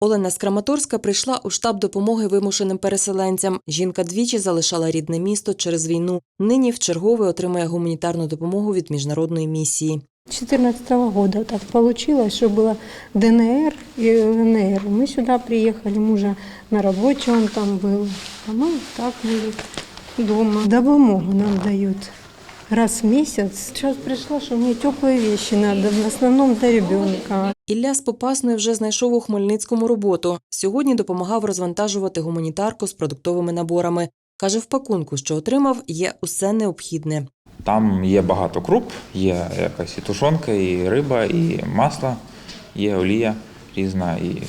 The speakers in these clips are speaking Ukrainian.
Олена з Краматорська прийшла у штаб допомоги вимушеним переселенцям. Жінка двічі залишала рідне місто через війну. Нині в чергове отримує гуманітарну допомогу від міжнародної місії. 2014 года так получилось, что было ДНР и ЛНР. Мы сюда приехали, мужа на работе он там был, а мы так были дома. Допомогу нам дают раз в месяц. Сейчас пришла, что мне теплые вещи надо, в основном для ребенка. Ілля з Попасної вже знайшов у Хмельницькому роботу. Сьогодні допомагав розвантажувати гуманітарку з продуктовими наборами. Каже, в пакунку, що отримав, є усе необхідне. Там є багато круп, є якась і тушонка, і риба, і масло, є олія різна, і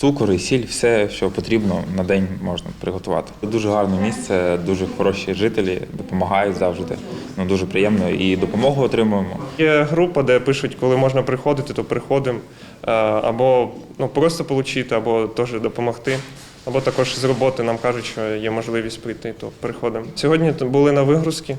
цукор, і сіль, все, що потрібно на день можна приготувати. Дуже гарне місце, дуже хороші жителі, допомагають завжди. Ну, дуже приємно і допомогу отримуємо. Є група, де пишуть, коли можна приходити, то приходимо. Е, Або ну, просто отримати, або теж допомогти. Або також з роботи нам кажуть, що є можливість прийти, то приходимо. Сьогодні були на вигрузки,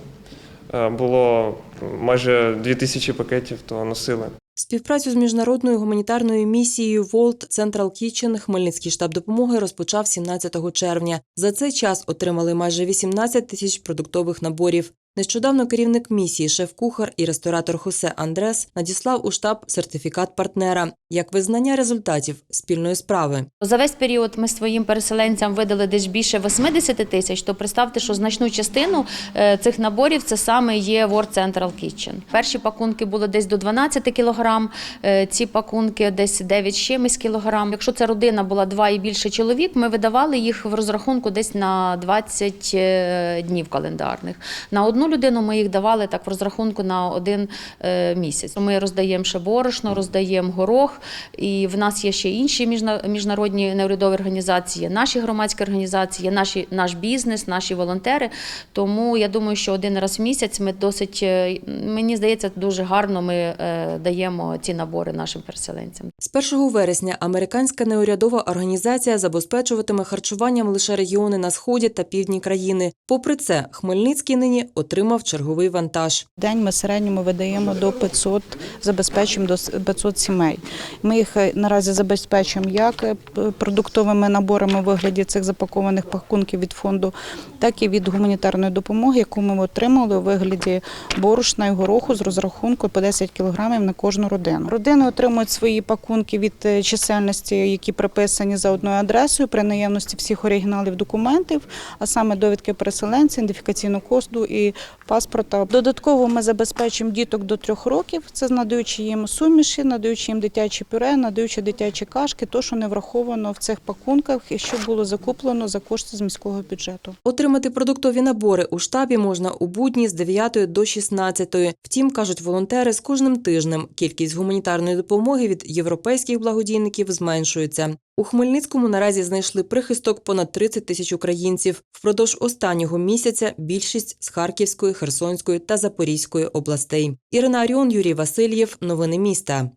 е, було майже 2000 пакетів, то носили. Співпрацю з міжнародною гуманітарною місією World Central Kitchen Хмельницький штаб допомоги розпочав 17 червня. За цей час отримали майже 18 тисяч продуктових наборів. Нещодавно керівник місії, шеф-кухар і ресторатор Хосе Андрес надіслав у штаб сертифікат партнера як визнання результатів спільної справи. За весь період ми своїм переселенцям видали десь більше 80 тисяч, то представте, що значну частину е, цих наборів це саме є World Central Kitchen. Перші пакунки були десь до 12 кілограм, е, ці пакунки десь 9 з чимось кілограм. Якщо це родина була два і більше чоловік, ми видавали їх в розрахунку десь на 20 е, днів календарних. На одну людину ми їх давали так в розрахунку на один е, місяць. Ми роздаємо ще борошно, роздаємо горох, і в нас є ще інші міжна- міжнародні неурядові організації, наші громадські організації, наші, наш бізнес, наші волонтери. Тому я думаю, що один раз в місяць ми досить, е, мені здається, дуже гарно ми е, даємо ці набори нашим переселенцям. З 1 вересня американська неурядова організація забезпечуватиме харчуванням лише регіони на сході та півдні країни. Попри це, Хмельницький нині отримав черговий вантаж. В день ми в середньому видаємо до 500, забезпечуємо до 500 сімей. Ми їх е, наразі забезпечуємо як е, продуктовими наборами у вигляді цих запакованих пакунків від фонду, так і від гуманітарної допомоги, яку ми отримали у вигляді борошна і гороху з розрахунку по 10 кілограмів на кожну родину. Родини отримують свої пакунки від е, чисельності, які приписані за одною адресою при наявності всіх оригіналів документів, а саме довідки переселенця, ідентифікаційного коду і паспорта. Додатково ми забезпечуємо діток до трьох років. Це надаючи їм суміші, надаючи їм дитячі пюре, надаючи дитячі кашки, то що не враховано в цих пакунках і що було закуплено за кошти з міського бюджету. Отримати продуктові набори у штабі можна у будні з 9 до 16. Втім, кажуть волонтери, з кожним тижнем кількість гуманітарної допомоги від європейських благодійників зменшується. У Хмельницькому наразі знайшли прихисток понад 30 тисяч українців. Впродовж останнього місяця більшість з Харківської, Херсонської та Запорізької областей. Ірина Аріон, Юрій Васильєв. Новини міста.